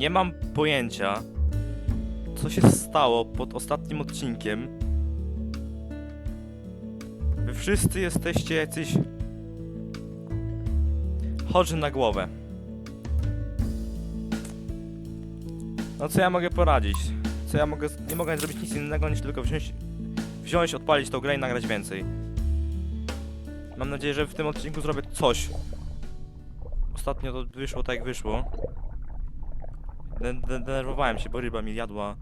Nie mam pojęcia, co się stało pod ostatnim odcinkiem. Wy wszyscy jesteście jacyś chorzy na głowę. No co ja mogę poradzić? Co ja mogę... Nie mogę zrobić nic innego niż tylko wziąć... Wziąć, odpalić tą grę i nagrać więcej. Mam nadzieję, że w tym odcinku zrobię coś. Ostatnio to wyszło tak jak wyszło. De- de- Denerwowałem się, bo ryba mi jadła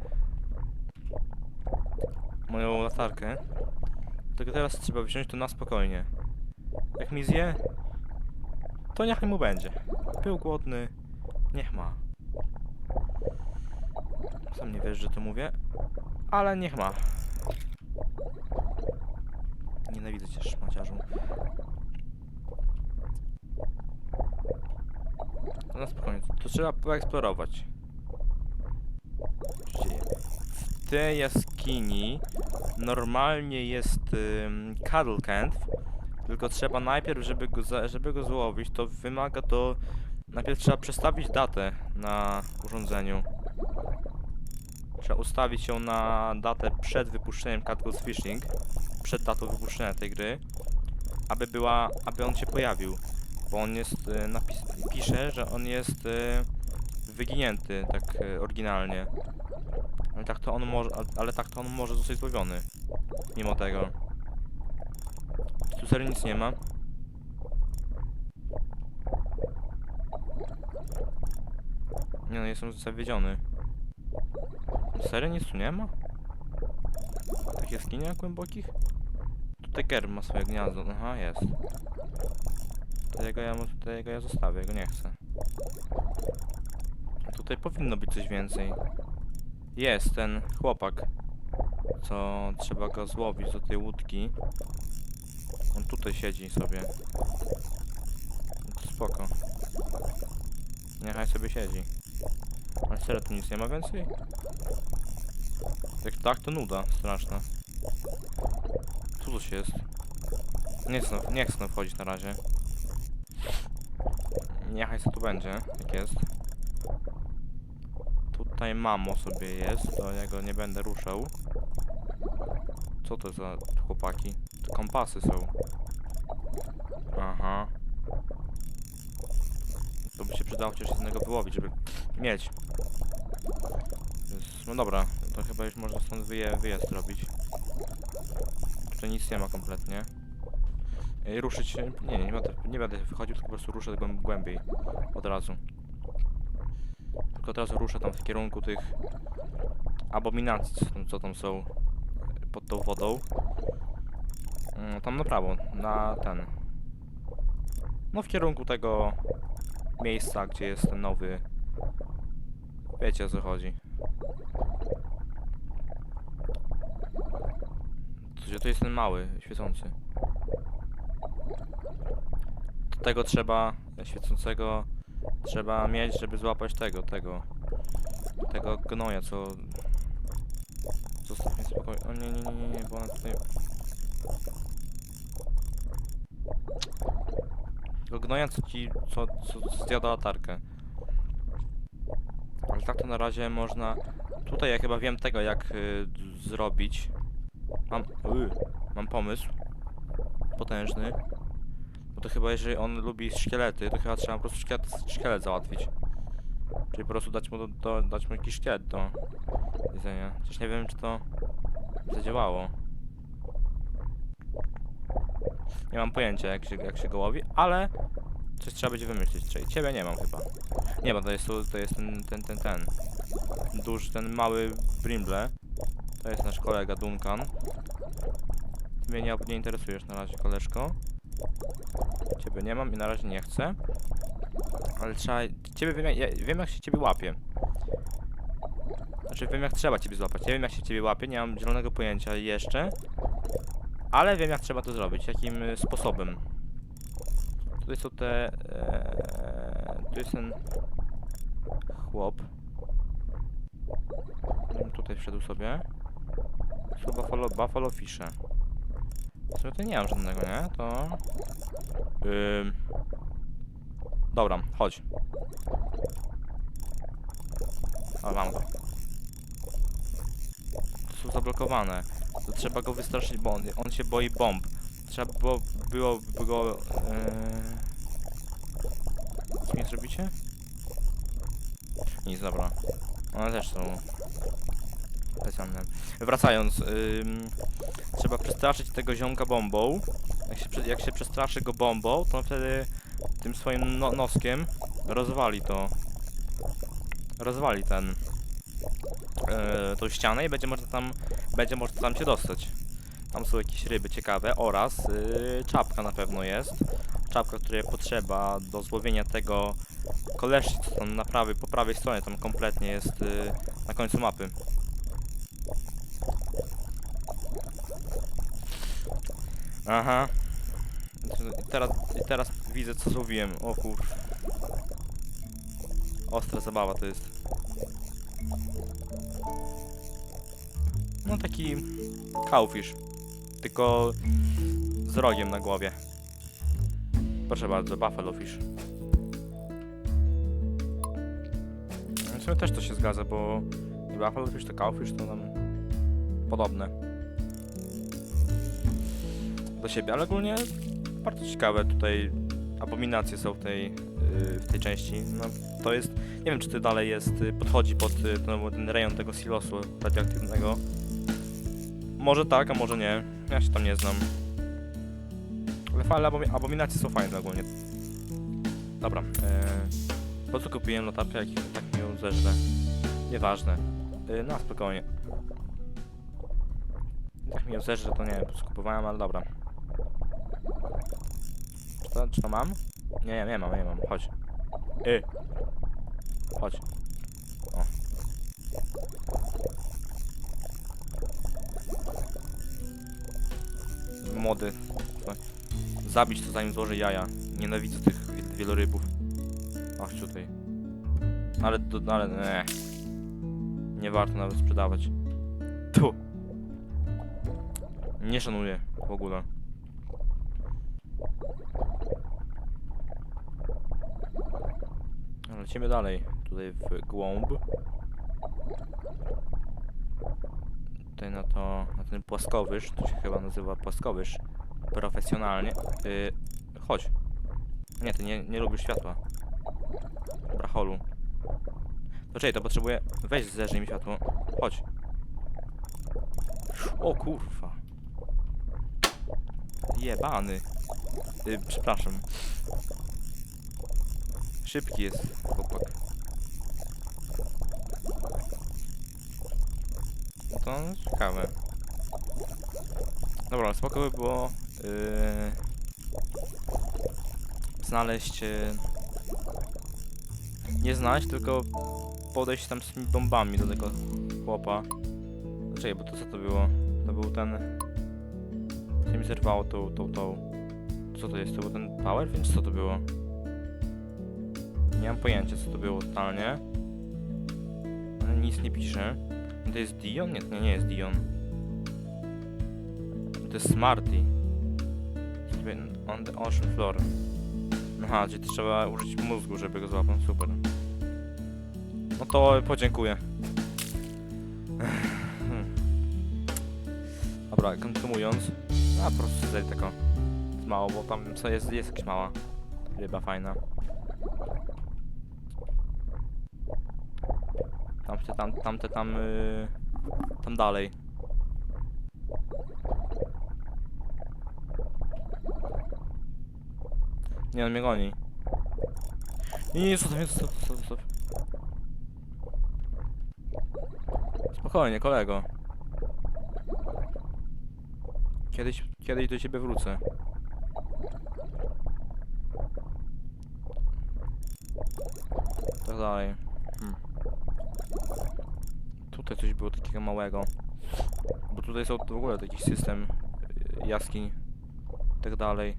moją latarkę. Tylko teraz trzeba wziąć to na spokojnie. Jak mi zje, to niech mu będzie. Był głodny, niech ma. Sam nie wiesz, że to mówię, ale niech ma. Nienawidzę cię, szmaciarzu. Na spokojnie, to trzeba poeksplorować. W tej jaskini normalnie jest ym, Cuddle tylko trzeba najpierw, żeby go, za, żeby go złowić, to wymaga to... Najpierw trzeba przestawić datę na urządzeniu. Trzeba ustawić ją na datę przed wypuszczeniem Catghost Fishing, przed datą wypuszczenia tej gry, aby była, aby on się pojawił, bo on jest, y, napis, pisze, że on jest y, wyginięty, tak y, oryginalnie. Ale tak to on może, ale- tak to on może zostać złowiony, mimo tego. Tu serio nic nie ma. Nie no, jestem zawiedziony. Serio nic tu nie ma? Takich jaskiniach głębokich? Tutaj Ger ma swoje gniazdo, aha jest. To jego ja, jego ja zostawię, jego nie chcę. Tutaj powinno być coś więcej. Jest ten chłopak, co trzeba go złowić do tej łódki. On tutaj siedzi sobie. No spoko. Niechaj sobie siedzi. Ale serio, tu nic nie ma więcej? Jak tak, to nuda straszna. Co to się jest? Nie chcę, nie chcę wchodzić na razie. Niechaj co tu będzie, jak jest. Tutaj mamo sobie jest, to ja go nie będę ruszał. Co to za chłopaki? To kompasy są. Aha. To by się przydało chociaż jednego wyłowić, żeby mieć. No dobra, to chyba już można stąd wyje, wyjazd robić. Tutaj nic nie ma kompletnie. Ej, ruszyć. Nie, nie będę, nie będę wychodził, tylko po prostu ruszę głęb, głębiej. Od razu. Od razu ruszę tam w kierunku tych abominacji, co tam, są e, pod tą wodą. Mm, Tam na prawo, na ten. No w kierunku tego miejsca, gdzie jest ten nowy. Wiecie o co chodzi. Gdzie to jest ten mały, świecący. Do tego trzeba świecącego trzeba mieć, żeby złapać tego, tego. Tego gnoja, co. Zostaw mnie spokojnie. O nie, nie, nie, nie, bo ona tutaj. Tego gnoja, co ci. co, co zjada latarkę. Ale tak to na razie można. Tutaj ja chyba wiem tego, jak y, zrobić. Mam. Y, mam pomysł. Potężny. Bo to chyba jeżeli on lubi szkielety, to chyba trzeba po prostu szkielet, szkielet załatwić. Czyli po prostu dać mu, do, do, dać mu jakiś szkielet do jedzenia. Chociaż nie wiem, czy to zadziałało. Nie mam pojęcia, jak się, jak się go łowi, ale coś trzeba będzie wymyślić. Czyli ciebie nie mam chyba. Nie, bo to jest, to jest ten, ten, ten, ten. Duży, ten mały Brimble. To jest nasz kolega Duncan. Ty mnie nie, nie interesujesz na razie, koleżko. Ciebie nie mam i na razie nie chcę. Ale trzeba... Ciebie wiem, ja wiem jak się ciebie łapie. Znaczy wiem jak trzeba ciebie złapać. Nie wiem jak się ciebie łapie, nie mam zielonego pojęcia jeszcze. Ale wiem jak trzeba to zrobić, jakim y, sposobem. Tutaj są te... E, tu jest ten... Chłop. Mm, Tutaj wszedł sobie. Są buffalo, buffalo fisze. W sumie to nie mam żadnego, nie? To... Ym... Dobra, chodź. O, mam go. To są zablokowane. To trzeba go wystraszyć, bo on, on się boi bomb. Trzeba było, było, było yy... Co mi zrobicie? Nic, dobra. One też są specjalne. Wracając, trzeba przestraszyć tego ziomka bombą. Jak się, jak się przestraszy go bombą, to wtedy tym swoim no noskiem rozwali to. Rozwali ten. Yy, tą ścianę i będzie można tam będzie można tam się dostać. Tam są jakieś ryby ciekawe oraz yy, czapka na pewno jest. Czapka, której potrzeba do złowienia tego koleżki, co tam na prawej, po prawej stronie tam kompletnie jest yy, na końcu mapy. Aha. Teraz, teraz widzę co złowiłem. O kur... Ostra zabawa to jest. No taki cowfish. Tylko z rogiem na głowie. Proszę bardzo, buffalo fish. W sumie też to się zgadza, bo buffalo fish to cowfish to nam podobne. Do siebie, ale ogólnie bardzo ciekawe tutaj abominacje są w tej, yy, w tej części. No, to jest, nie wiem czy to dalej jest, y, podchodzi pod y, ten, ten rejon tego silosu radioaktywnego. Może tak, a może nie. Ja się tam nie znam. Ale fajne abomi abominacje są fajne ogólnie. Dobra, po co kupiłem latarkę, jak tak mi ją zeżre? Nieważne. Yy, no spokojnie. Jak mi ją to nie wiem, skupowałem, ale dobra. To, czy to mam? Nie, nie, mam, nie mam. Chodź. Y. Chodź. O. Młody. Co? Zabić to zanim złoży jaja. Nienawidzę tych wiel- wielorybów. Ach, tutaj. Ale, do, ale, nie. Nie warto nawet sprzedawać. Tu. Nie szanuję w ogóle. Lecimy dalej. Tutaj w głąb. Tutaj na to, na ten płaskowyż, to się chyba nazywa płaskowyż profesjonalnie. Yy, chodź. Nie, ty nie, nie lubisz światła. Bracholu. To czekaj, to potrzebuję... Weź zerzyj mi światło. Chodź. O kurwa. Jebany. Yy, przepraszam. Szybki jest chłopak. No To ciekawe. Dobra, spoko by było yy, znaleźć yy, nie znaleźć, tylko podejść tam z tymi bombami do tego chłopa. Czekaj, bo to co to było? To był ten... Co mi zerwało tą, tą, tą... Co to jest? To był ten power? Więc co to było? Nie mam pojęcia co to było totalnie. Ale nic nie pisze. To jest Dion? Nie, to nie, nie jest Dion. To jest Smarty. On the ocean floor. Aha, czyli trzeba użyć mózgu, żeby go złapać. Super. No to podziękuję. Dobra, kontynuując. A po prostu tylko. Jest mało, bo tam jest, jest jakaś mała ryba fajna. Tamte tam, tamte tam, yy, tam dalej. Nie, on mnie goni. Nie, nie, jest, stop, stop, stop. Spokojnie, kolego. Kiedyś, kiedyś do ciebie wrócę. Tak dalej. Hmm. Tutaj coś było takiego małego. Bo tutaj są w ogóle taki system y, jaskiń. i Tak dalej.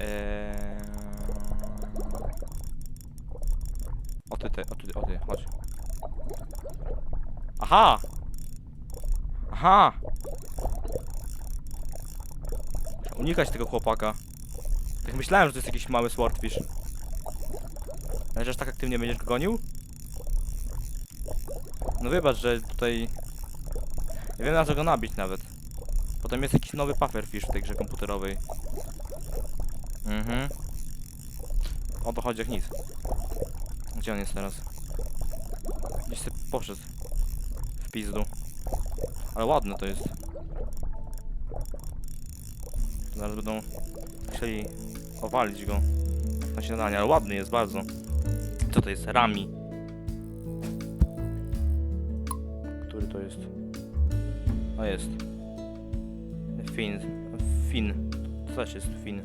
Eee... O ty, te, o ty, o ty, chodź. Aha! Aha! Unikać tego chłopaka. Tak myślałem, że to jest jakiś mały swordfish. Ale aż tak aktywnie będziesz go gonił? No wybacz, że tutaj... Nie wiem na co go nabić nawet. Potem jest jakiś nowy pufferfish w tej grze komputerowej. Mhm. O to chodzi jak nic. Gdzie on jest teraz? Gdzieś sobie poszedł. W pizdu. Ale ładne to jest. Zaraz będą chcieli owalić go na śniadanie, ale ładny jest bardzo. Co to jest? Rami. Który to jest? O jest. Fin. Fin. To też jest Fin.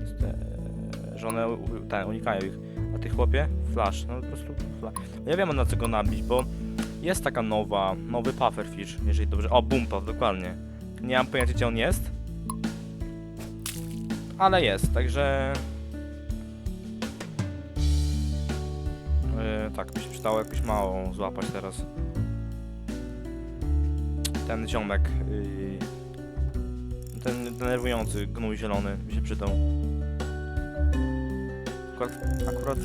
Jest, e, że one ten, unikają ich. A ty chłopie? Flash. No po prostu flash. Ja wiem na co go nabić, bo jest taka nowa, nowy pufferfish, jeżeli dobrze. O, bumpa, dokładnie. Nie mam pojęcia gdzie on jest. Ale jest, także... Yy, tak, mi się przydało jakoś mało złapać teraz. Ten ziomek, yy, ten denerwujący gnój zielony mi się przydał. Akurat, akurat...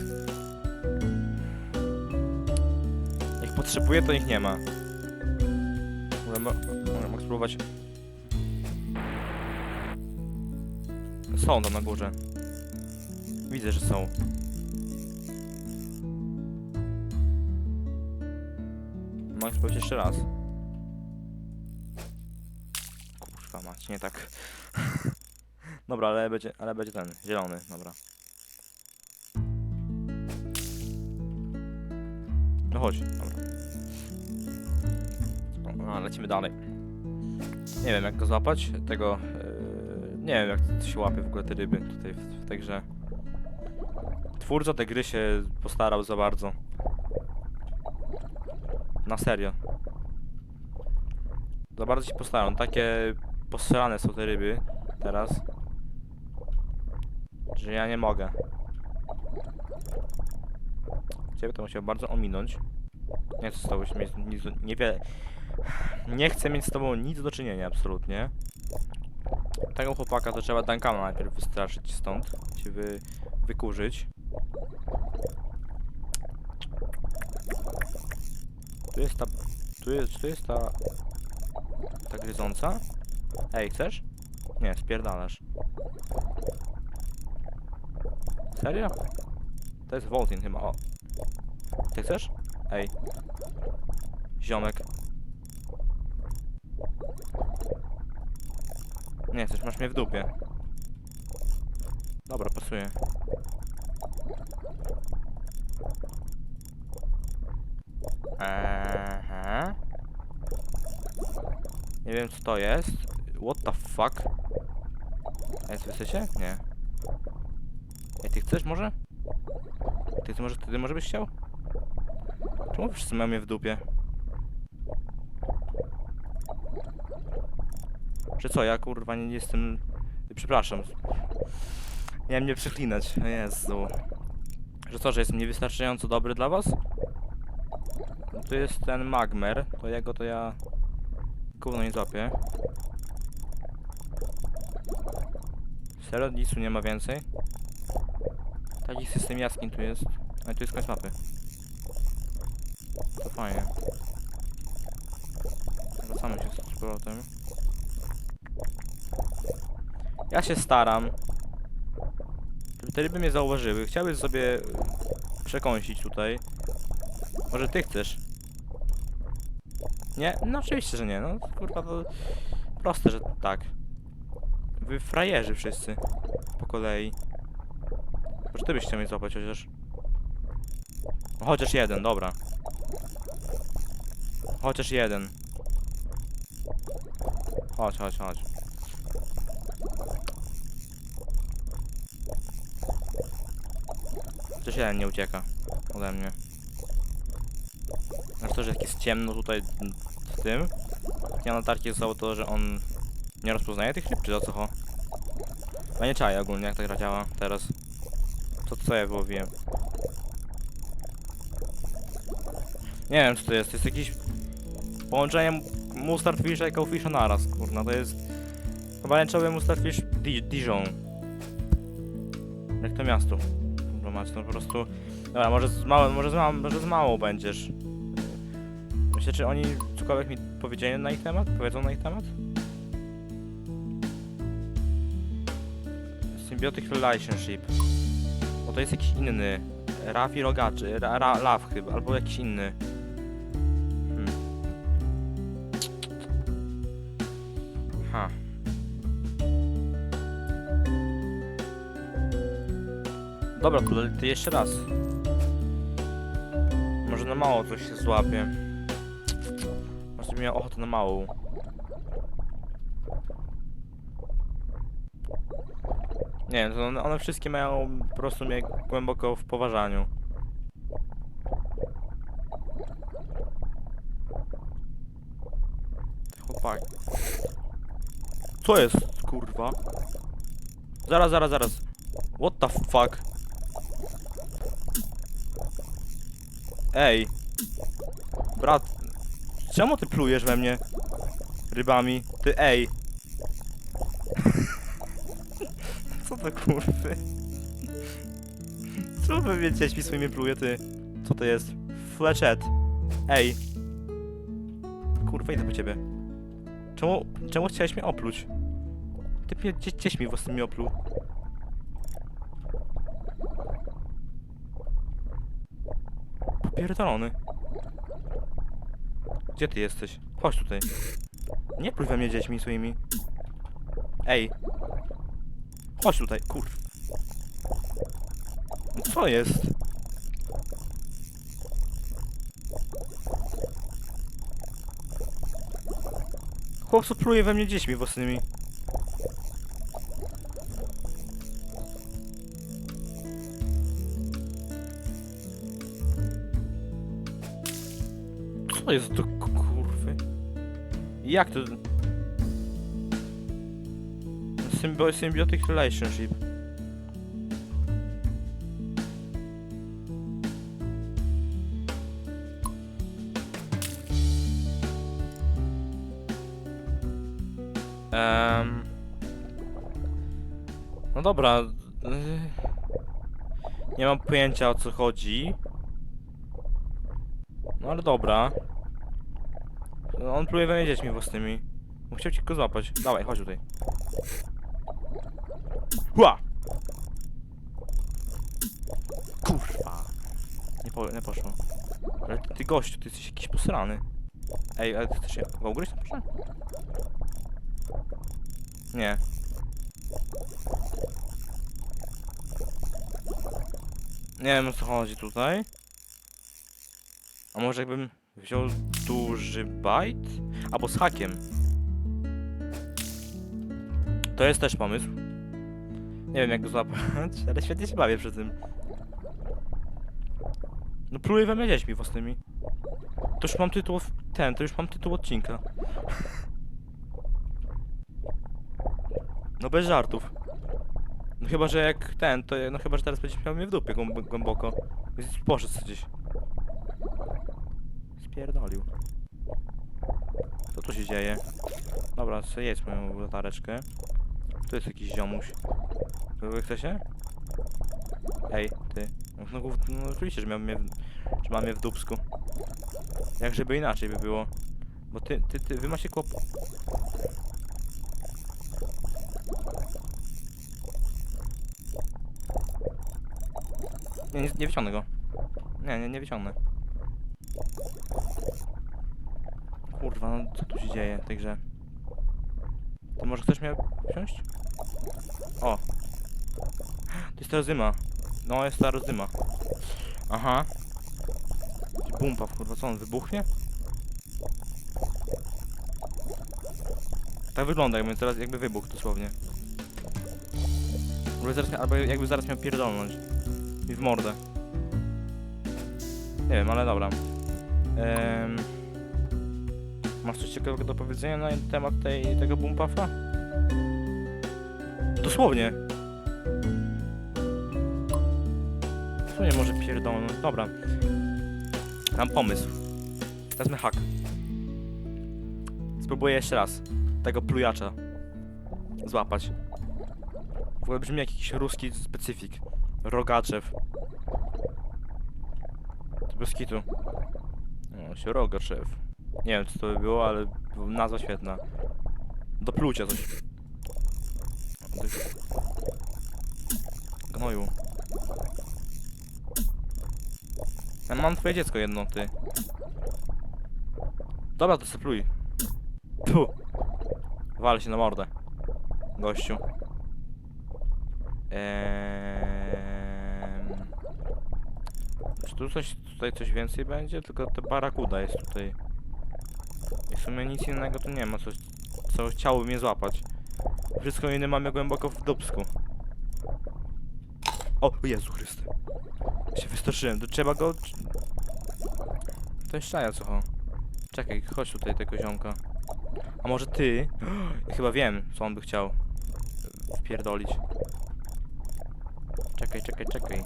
Jak potrzebuję, to ich nie ma. Ale mo- mo- mogę spróbować... Są tam na górze. Widzę, że są. Mogę spróbować jeszcze raz. Nie tak. dobra, ale będzie, ale będzie ten, zielony, dobra. No chodź, dobra. No, lecimy dalej. Nie wiem jak go złapać, tego... Yy, nie wiem jak to się łapie w ogóle te ryby tutaj w, w tej grze. Twórca tej gry się postarał za bardzo. Na serio. Za bardzo się postarał. Takie postrzelane są te ryby teraz. Że ja nie mogę. Ciebie to musiał bardzo ominąć. Nie chcę z tobą mieć nic. Nie chcę mieć z tobą nic do czynienia absolutnie. Tego chłopaka to trzeba Duncana najpierw wystraszyć stąd. Się wy, wykurzyć. Tu jest ta... Tu jest, tu jest ta... Ta gryząca? Ej, chcesz? Nie, spierdalasz. Serio? To jest Voltin chyba, o. Ty chcesz? Ej. Ziomek. Nie chcesz, masz mnie w dupie. Dobra, pasuje. Aha. Nie wiem co to jest. What the fuck? Ej, ty chcecie? Nie. Ej, ty chcesz może? Ty, ty może, ty może byś chciał? Czemu wszyscy mają mnie w dupie? Czy co, ja kurwa nie jestem... Przepraszam. Miałem mnie przeklinać. Jezu. Że co, że jestem niewystarczająco dobry dla was? No tu jest ten magmer, to jego to ja... Gówno nie złapię. Serio? Nisu nie ma więcej? Taki system jaskiń tu jest. A tu jest koniec mapy. To fajnie. Wracamy się z powrotem. Ja się staram. Te ryby mnie zauważyły. Chciały sobie przekąsić tutaj. Może ty chcesz? Nie? No oczywiście, że nie. No kurwa to proste, że tak. Wy frajerzy wszyscy. Po kolei. Może ty byś chciał mnie złapać chociaż. Chociaż jeden, dobra. Chociaż jeden. Chodź, chodź, chodź. Chociaż jeden nie ucieka ode mnie. Znaczy to, że jak jest ciemno tutaj w tym. Ja na tarki zostało to, że on nie rozpoznaje tych ryb, czy o co ho? Ja nie czaję ogólnie jak ta gra działa teraz. To co ja wyłowiłem? Nie wiem co to jest, to jest jakiś połączenie Mustardfisha i Cowfisha naraz, kurna, to jest pomarańczowy Mustardfish Di Dijon. Jak to miasto? Kurwa mać, no po prostu... Dobra, może z mało, może z mało, może z mało będziesz. Myślę, czy oni cokolwiek mi powiedzieli na ich temat? Powiedzą na ich temat? Symbiotic Relationship. Bo to jest jakiś inny. Rafi Rogaczy, ra, ra, chyba, albo jakiś inny. Hmm. Ha. Dobra, to, to jeszcze raz. Może na mało coś się złapie. Może miał ochotę na małą. Nie, to one, one wszystkie mają po prostu mnie głęboko w poważaniu. Chłopak. Co jest, kurwa? Zaraz, zaraz, zaraz. What the fuck? Ej. Brat. Czemu ty plujesz we mnie? Rybami. Ty, ej. Co to kurwy? Czemu wy mnie dziećmi swoimi pluje, ty? Co to jest? Fletchet. Ej. Kurwa, idę po ciebie. Czemu, czemu chciałeś mnie opluć? Ty mnie dzie, dziećmi własnymi opluł. Popierdolony. Gdzie ty jesteś? Chodź tutaj. Nie pluj we mnie dziećmi swoimi. Ej. Chodź tutaj, kur... No Co jest? Chłopcu pluje we mnie dziećmi własnymi. Co jest do ku- kurwy? Jak to... Symbi symbiotic relationship. Em, No dobra. y, Nie mam pojęcia o co chodzi. No ale dobra. On próbuje we mnie dziećmi własnymi. Chciał ci go złapać. Dawaj, chodź tutaj. Hua! Kurwa. Nie, po, nie poszło. Ale ty, ty gościu, ty jesteś jakiś posrany. Ej, ale ty chcesz się go ugryźć proszę? Nie. Nie wiem o co chodzi tutaj. A może jakbym wziął duży bajt? Albo z hakiem. To jest też pomysł. Nie wiem jak go złapać, ale świetnie się bawię przy tym. No próbuję we mnie dziećmi własnymi. To już mam tytuł, ten, to już mam tytuł odcinka. No bez żartów. No chyba, że jak ten, to no chyba, że teraz będziesz miał mnie w dupie głęb- głęboko. Poszedł gdzieś. Spierdolił. Co tu się dzieje? Dobra, sobie jedz moją latareczkę. Tu jest jakiś ziomuś. Wy chcecie? Ej, ty. No, gów- no oczywiście, że miał mnie w, że mam mnie w dupsku. Jak żeby inaczej by było. Bo ty, ty, ty, wy macie kłopot. Nie, nie, nie wyciągnę go. Nie, nie, nie wyciągnę. Kurwa, no co tu się dzieje w tej grze? Ty może chcesz mnie wziąć? O! To jest ta rozyma. No, jest ta rozyma. Aha. Bumpa, kurwa, co on wybuchnie? Tak wygląda, jakby teraz jakby wybuchł dosłownie. Albo, zaraz, albo jakby zaraz miał pierdolnąć. Mi w mordę. Nie wiem, ale dobra. Em, masz coś ciekawego do powiedzenia na temat tej, tego bumpaffa? Dosłownie. Dosłownie może pierdolnąć. Dobra. Mam pomysł. Wezmę hak. Spróbuję jeszcze raz. Tego plujacza. Złapać. W ogóle brzmi jak jakiś ruski specyfik. Rogaczew. To bez kitu. No, się Rogaczew. Nie wiem co to by było, ale nazwa świetna. Do plucia coś. Gnoju. Ja mam twoje dziecko jedno, ty. Dobra, to sobie pluj. Tu. Wal się na mordę. Gościu. Eee... Czy tu coś, tutaj coś więcej będzie? Tylko ta barakuda jest tutaj. I w sumie nic innego tu nie ma, coś, co chciałoby mnie złapać. Wszystko inne mamy głęboko w dubsku. O, Jezu Chryste. Się wystraszyłem, to trzeba go... To jest szaja, co? Czekaj, chodź tutaj tego ziomka. A może ty? Ja chyba wiem, co on by chciał. Wpierdolić. Czekaj, czekaj, czekaj.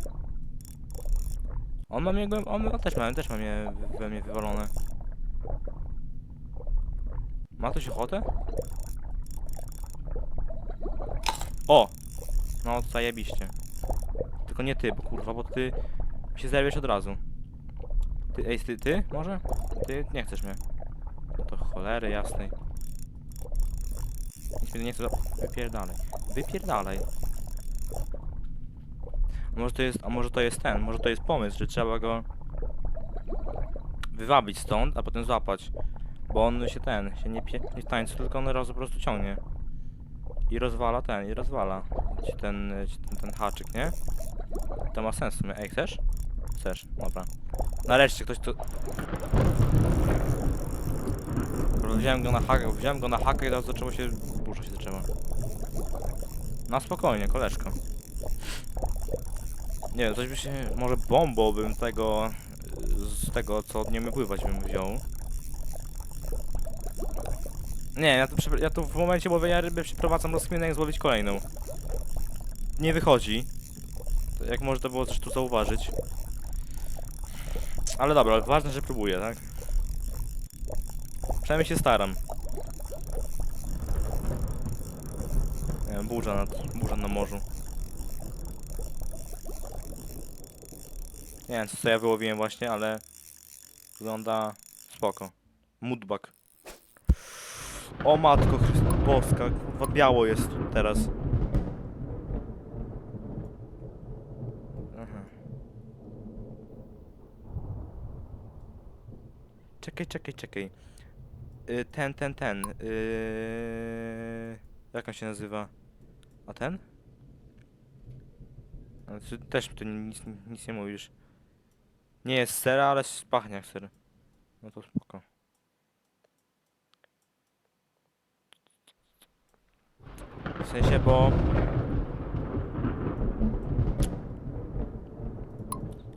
On ma mnie, on, on też ma, też ma mnie we mnie wywalone. Ma ktoś ochotę? O! No, zajebiście. Tylko nie ty, bo kurwa, bo ty się zerwiesz od razu. Ty, ej, ty, ty? Może? Ty nie chcesz mnie. No to cholery jasnej. Nic mnie nie chce... Wypierdalaj. Wypierdalaj. A może to jest, a może to jest ten, może to jest pomysł, że trzeba go wywabić stąd, a potem złapać. Bo on się ten, się nie, pie, nie tańczy, tylko on raz po prostu ciągnie. I rozwala ten, i rozwala ci ten, ci ten, ten haczyk, nie? To ma sens w sumie. Ej, chcesz? Chcesz, dobra. Nareszcie ktoś to... Kurwa, Wziąłem go na hakę, wziąłem go na hakę i teraz zaczęło się... Burza się zaczęła. Na spokojnie, koleżko. Nie wiem, coś by się... Może bombą bym tego... Z tego, co nie umie pływać bym wziął. Nie, ja tu, ja tu w momencie łowienia ryby przeprowadzam rozkminę, jak złowić kolejną. Nie wychodzi. To Jak można było też tu zauważyć. Ale dobra, ważne, że próbuję, tak? Przynajmniej się staram. Nie wiem, burza, nad, burza na morzu. Nie wiem, co ja wyłowiłem właśnie, ale wygląda spoko. Mudbug. O matko Chrysta boska, kurwa biało jest teraz. Aha. Czekaj, czekaj, czekaj. Y, ten, ten, ten. Yy... Jak on się nazywa? A ten? Ty też tu nic, nic nie mówisz. Nie jest sera, ale pachnie jak ser. No to spoko. W sensie, bo...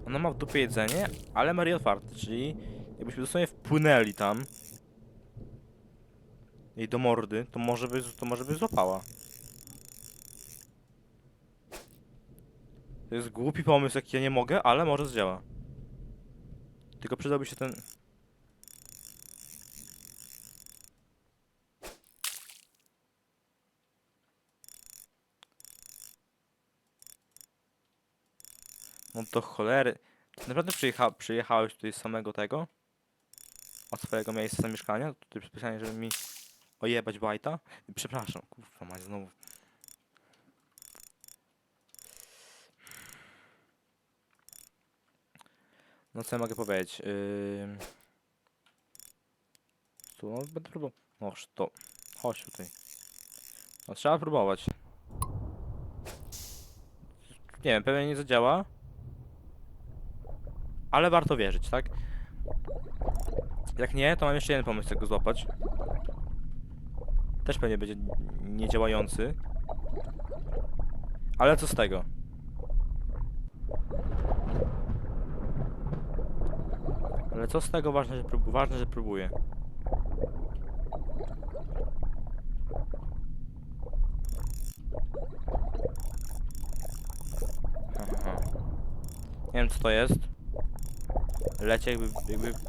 Ona ma w dupie jedzenie, ale ma je otwarte, czyli jakbyśmy dosłownie wpłynęli tam jej do mordy, to może by, to może by złapała. To jest głupi pomysł, jaki ja nie mogę, ale może zdziała. Tylko przydałby się ten... No to cholery. Naprawdę przyjecha przyjechałeś tutaj samego tego? Od swojego miejsca zamieszkania? Tutaj specjalnie, żeby mi ojebać bajta? Przepraszam, kurwa mać znowu. No co ja mogę powiedzieć? Yy... Tu, no, będę próbował. Noż to. Chodź tutaj. No trzeba próbować. Nie wiem, pewnie nie zadziała. Ale warto wierzyć, tak? Jak nie, to mam jeszcze jeden pomysł, jak go złapać. Też pewnie będzie niedziałający. Ale co z tego? Ale co z tego? Ważne, że, prób ważne, że próbuję. Aha. Nie wiem co to jest. Lecie jakby, jakby...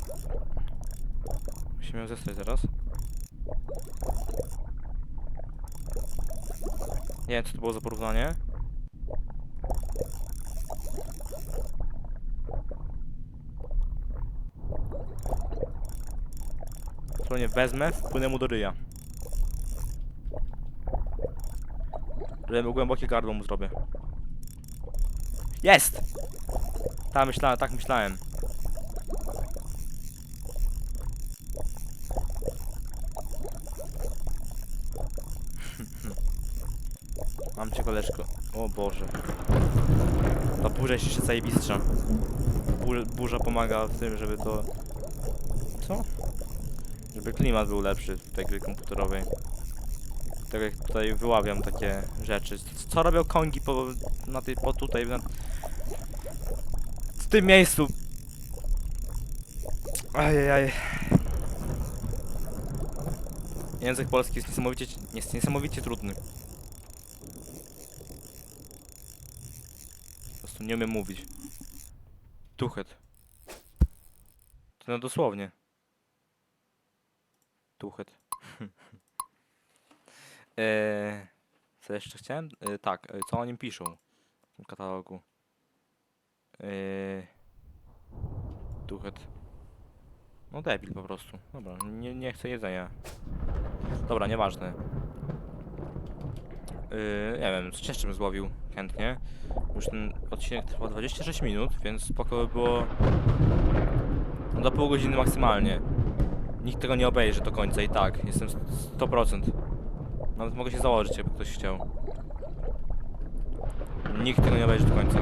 Musimy ją zestać zaraz. Nie wiem co to było za porównanie. Prawdopodobnie wezmę, wpłynę mu do ryja. Że mu głębokie gardło mu zrobię. Jest! Tak myślałem, tak myślałem. O Boże. Ta burza jest jeszcze zajebistsza. Bur, burza pomaga w tym, żeby to... Co? Żeby klimat był lepszy w tej gry komputerowej. Tak jak tutaj wyławiam takie rzeczy. Co robią kongi po, na tej, po tutaj, na, w tym miejscu? Ajajaj. Język polski jest niesamowicie, jest niesamowicie trudny. Prostu nie umiem mówić. Tuchet. To no dosłownie. Tuchet. eee, co jeszcze chciałem? E, tak, e, co o nim piszą w tym katalogu? Eee, tuchet. No debil po prostu. Dobra, nie, nie chcę jedzenia. Dobra, nieważne. Yy, nie wiem, jeszcze bym złowił chętnie. Już ten odcinek trwa 26 minut, więc spoko by było no, do pół godziny maksymalnie. Nikt tego nie obejrzy do końca i tak, jestem 100%. Nawet mogę się założyć, jakby ktoś chciał. Nikt tego nie obejrzy do końca.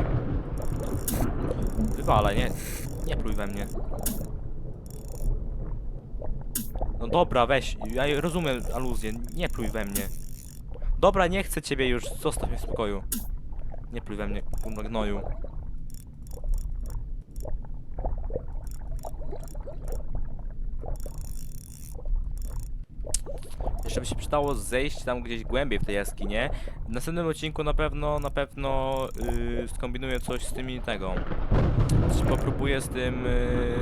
Wywalaj, nie, nie pluj we mnie. No dobra, weź, ja rozumiem aluzję, nie pluj we mnie. Dobra, nie chcę ciebie już, zostaw mnie w spokoju. Nie pluj we mnie, kurwa gnoju. Jeszcze by się przydało zejść tam gdzieś głębiej w tej jaskinie. W następnym odcinku na pewno, na pewno yy, skombinuję coś z tymi tego. Popróbuję z tym,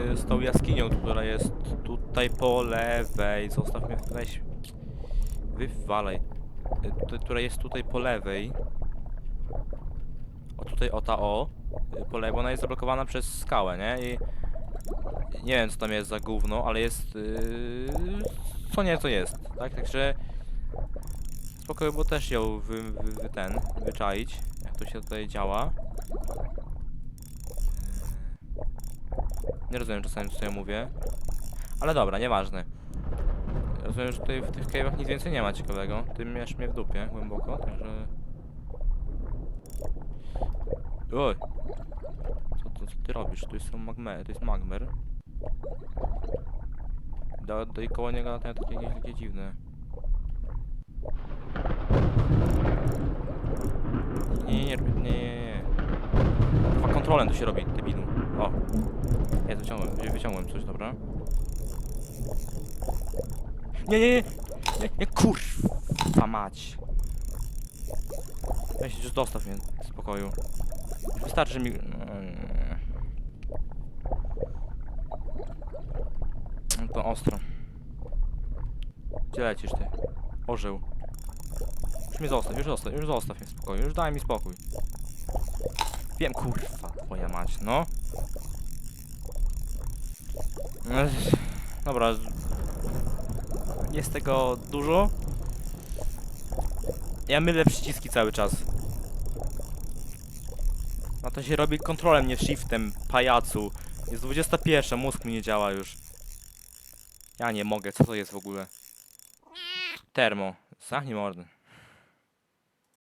yy, z tą jaskinią, która jest tutaj po lewej. Zostaw mnie, weź. Wywalaj. Y, która jest tutaj po lewej. O tutaj, o ta o. y, Po lewej, ona jest zablokowana przez skałę, nie? I nie wiem co tam jest za gówno, ale jest yy, co nieco jest, tak? Także spokojnie, bo też ją wy, wy, wy ten, wyczaić, jak to się tutaj działa. Yy, Nie rozumiem czasami co ja mówię. Ale dobra, nieważne. Że tutaj w tych cave'ach nic więcej nie ma ciekawego. Ty miesz mnie w dupie głęboko, także... Oj! Co, co ty robisz? Tu jest magmer, to jest magmer. Do, do i koło niego latają takie, jakieś takie dziwne. Nie, nie, nie, nie, nie. Chyba kontrolem to się robi, debilu. O. Ja wyciągłem, wy- wyciągłem coś, dobra. Nie, nie, nie, nie, nie, kurwa mać. Weź, już dostaw mnie spokoju. Wystarczy mi... No, nie. No to ostro. Gdzie lecisz ty? Orzeł. Już mnie zostaw, już zostaw, już zostaw mnie w spokoju, już daj mi spokój. Wiem, kurwa, twoja mać, no. Dobra. Jest tego dużo. Ja mylę przyciski cały czas. A to się robi kontrolem, nie shiftem, pajacu. Jest 21, mózg mi nie działa już. Ja nie mogę, co to jest w ogóle? Termo. Zachnij mordy.